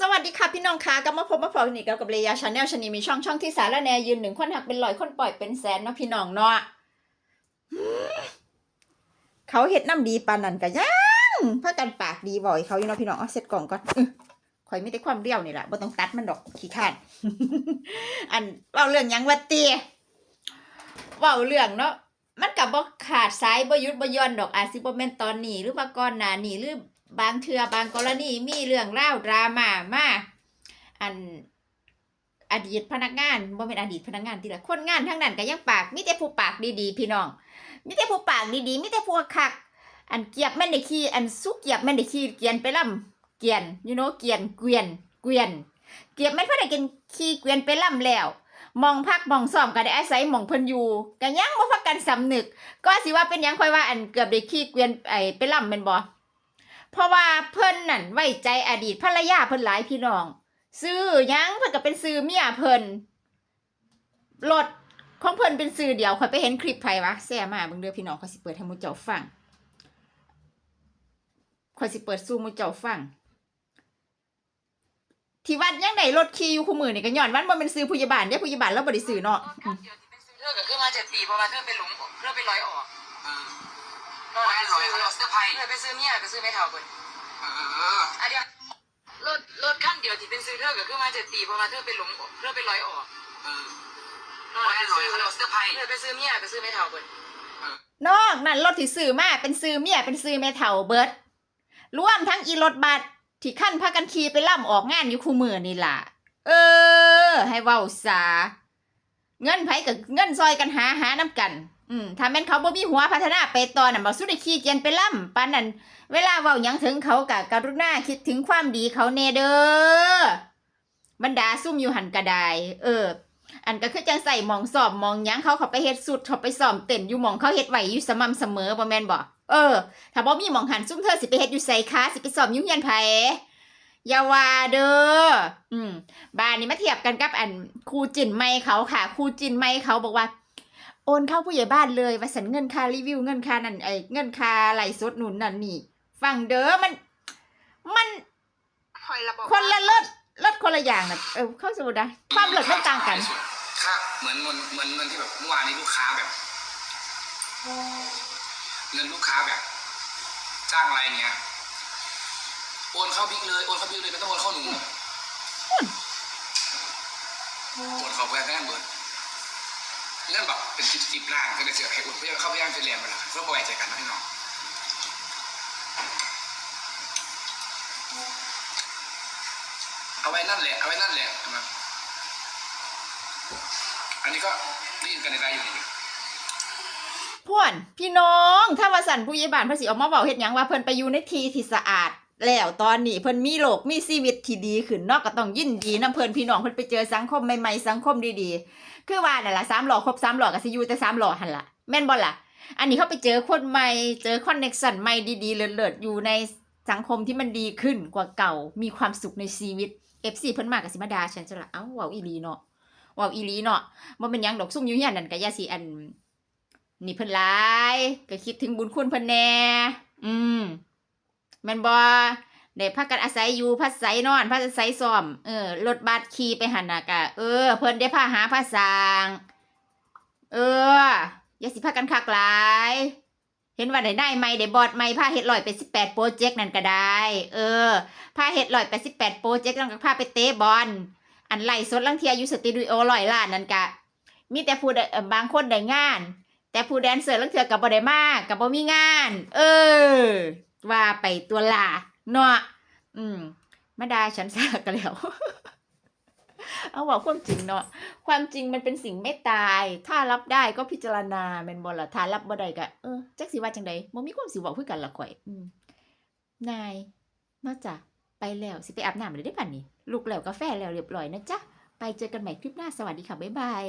สวัสดีค่ะพี่น้องคะกลับมาพบมาพบกันอีกแล้วกับเรียชาแนลชนีมีช่องช่องที่สารแนยืนหนึ่งคนหักเป็นร้อยคนปล่อยเป็นแสนเนาะพี่น้องเนาะเขาเห็ดน้ำดีปานนันกะยังพากันปากดีบ่อยเขาอยู่เนาะพี่น้องเอาเสร็จกล่องก่อนอื้อข่อยไม่ได้ความเรียวนี่แหละบ่ต้องตัดมันดอกขี้ขานอันเว้าเรื่องยังวัดเตียเว้าเรื่องเนาะมันกับบ่ขาดสายบ่ยุดบ่ย่อนดอกอาจสิบ่แม่นตอนนี้หรือว่าก่อนหน้านี้หรือ บางเทือบางกรณีมีเรื่องเล่าดราม่ามาอันอดีตพนักงานบ่เป็นอดีตพนักงานที่ละคนงานทั้งนั้นก็ยังปากมีแต่ผู้ปากดีๆ พี่น้องมีแต่ผู้ปากดีๆมีแต่ผู้คัก อันเกียบแม่นได้ขี้อันสุกเกียบแม่นได้ขี้เกียนไปล่ำเกียนยูโนเกียนเกวียนเกวียน เกียบแม่นเพิ่นได้กินขี้เกวียนไปล่ำแล้วมองพักมองซ่อมก็ได้อาศัยมองเพิ่นอยู่ก็ยังบ่พักกันสำนึก ก็สิว่าเป็นยังค่อยว่าอันเกือบได้ขี้เกวียนไอ้ไปล่ำแม่นบ่ เพราะว่าเพิ่นนั่นไว้ใจอดีตภรรยาเพิ่นหลายพี่น้อง ซื้อยังเพิ่นก็เป็นซื้อเมียเพิ่นรถของเพิ่นเป็นซื้อเดียวค่อยไปเห็นคลิปไผวะแซ่มาเบิ่งเด้อพี่น้องค่อยสิเปิดให้มูเจ้าฟังค่อยสิเปิดสู่หมู่เจ้าฟังที่วัดยังได้รถขี่อยู่คู่มือนี่ก็ย้อนวันบ่แม่นซื้อผู้ใหญ่บ้านเด้ผู้ใหญ่บ้านเราบ่ได้ซื้อเนาะเธอก็คือมาเจ็ดปีเพราะว่าเธอไปหลงเธอไปลอยออก เออไว้ลอยเขาเรียเสื้อไผ่เธอไปซื้อเนี่ยก็ซื้อไม่เท่าเบิดเอออันเดียวรถรถคันเดียวที่เป็นซื้อเธอก็คือมาเจ็ดปีเพราะว่าเธอไปหลงเธอไปลอยออกเออไว้ลอยเขาเรียเสื้อไผ่เธอไปซื้อเนี่ยก็ซื้อไม่เท่าเบิดนอกนั้นรถที่ซื้อมาเป็นซื้อเมียเป็นซื้อแม่เฒ่าเบิดรวมทั้งอีรถบัสที่ขั้นพากันขี่ไปล่ำออกงานอยู่คู่มือนี่ล่ะ เออ ให้เว้าซาเงินไผกับเงินซอยกันหาหาน้ำกัน อืมถ้าแม่นเขาบ่มีหัวพัฒนาไปต่อน่ะบ่สุดได้ขี่เจียนไปล่ำปานนั้นเวลาเว้าหยังถึงเขากะกรุณาคิดถึงความดีเขาแน่เด้อบรรดาซุ่มอยู่หันกระไดเออ อันก็คือจังใส่หมองสอบหมองยังเขาเขาไปเฮ็ดสุดเขาไปซ้อมเต้นอยู่หมองเขาเฮ็ดไหวอยู่สม่ำเสมอบ่แม่นบ่เออ ถ้าบ่มีหมองหันซุ่มเธอสิไปเฮ็ดอยู่ไสคะสิไปซ้อมอยู่เฮียนไผอย่าว่าเด้ออืมบ้านนี้มาเทียบกันกับอันครูจินไม่เขาค่ะครูจินไม่เขาบอกว่า โอนเข้าผู้ใหญ่บ้านเลยว่าสันเงินค่ารีวิวเงินค่านั่นไอ้เงินค่าไลฟ์สดหนุนนั่นนี่ ฟังเด้อมัน มันคอยระบอกคนละเลิศเลิศคนละอย่างนะเออเข้าสู่ได้ความเลิศไม่ต่างกันถ้าเหมือนเหมือนเหมือนเงินที่แบบเมื่อวานนี้ลูกค้าแบบเงินลูกค้าแบบ จ้างอะไรเงี้ยโอนเข้าบิ๊กเลยโอนเข้าบิ๊กเลยไม่ต้องโอนเข้าหนูโอนเข้าแบงค์แบงค์เบิร์ด เงินแบบเป็นสิบสิบล้านก็เลยเสียให้โอนเพื่อเข้าไปย่างไปเรียนไปละเพื่อบ่อยใจกันพี่น้องเอาไว้นั่นแหละเอาไว้นั่นแหละนะอันนี้ก็ได้ยินกันในไลน์อยู่นี่พ่วนพี่น้อง ถ้าว่าสันผู้ใหญ่บ้านเพิ่นสิออกมาเว้าเฮ็ดยังว่าเพิ่นไปอยู่ในทีที่สะอาด แล้วตอนนี้เพิ่นมีโลกมีชีวิตที่ดีขึ้นนาะก็ต้องยินดีนํเพิ่นพี่น้องเพิ่นไปเจอสังคมใหม่ๆสังคมดีๆ คือว่านั่นล่ะ3หล่อครบ3หล่อก็สิอยู่แต่3หล่อหั่นล่ะแม่นบ่ล่ะ อันนี้เขาไปเจอคนใหม่เจอคอนเน็กชันใหม่ดีๆเลิศๆอยู่ในสังคมที่มันดีขึ้นกว่าเก่ามีความสุขในชีวิต FC เพิ่นมาก็สิมาดาฉันจะละเอ้าว้าอีลีเนาะว้าอีลีเนาะบ่เป็นยังดอกซุ่มอยู่เฮียนนั่นก็ย่าสิอัน นี่เพิ่นหลายก็คิดถึงบุญคุณเพิ่นแหน่อืม ม่นบ่ได้พักกันอาศัยอยู่พักไสนอนพักอาศัยซ่อมเออรถบัสขี่ไปหันน่ะกะเออ เพิ่นได้พาหาภาษางเออ อย่าสิพากันคักหลาย เห็นว่าได้ได้ใหม่ได้บอดใหม่พาเฮ็ดร้อยไปสิบแปดโปรเจกต์นั่นก็ได้ เออพาเฮ็ดร้อยไปสิบแปดโปรเจกต์นั่นก็พาไปเตะบอลอันไล่สดลังเทียอยู่สตูดิโอร้อยล้านนั่นกะมีแต่ผู้ใดเอ่อบางคนได้งาน แต่ผู้แดนเซอร์ลังเถือกับบ่ได้มากกับบ่มีงาน เออ ว่าไปตัวลาเนาะอืมมาดาฉันซะกันแล้ว เอาบอกความจริงเนาะความจริงมันเป็นสิ่งไม่ตาย ถ้ารับได้ก็พิจารณาแม่นบละถ้ารับบ่ได้ก็เออจักสิว่าจังใดบ่มีความสิเว้าคือกันละข่อยนายนอกจากไปแล้วสิไปอาบน้ำเลยได้ป่ะนี่ลูกแล้วกาแฟแล้วเรียบร้อยนะจ๊ะไปเจอกันใหม่คลิปหน้าสวัสดีค่ะบ๊ายบาย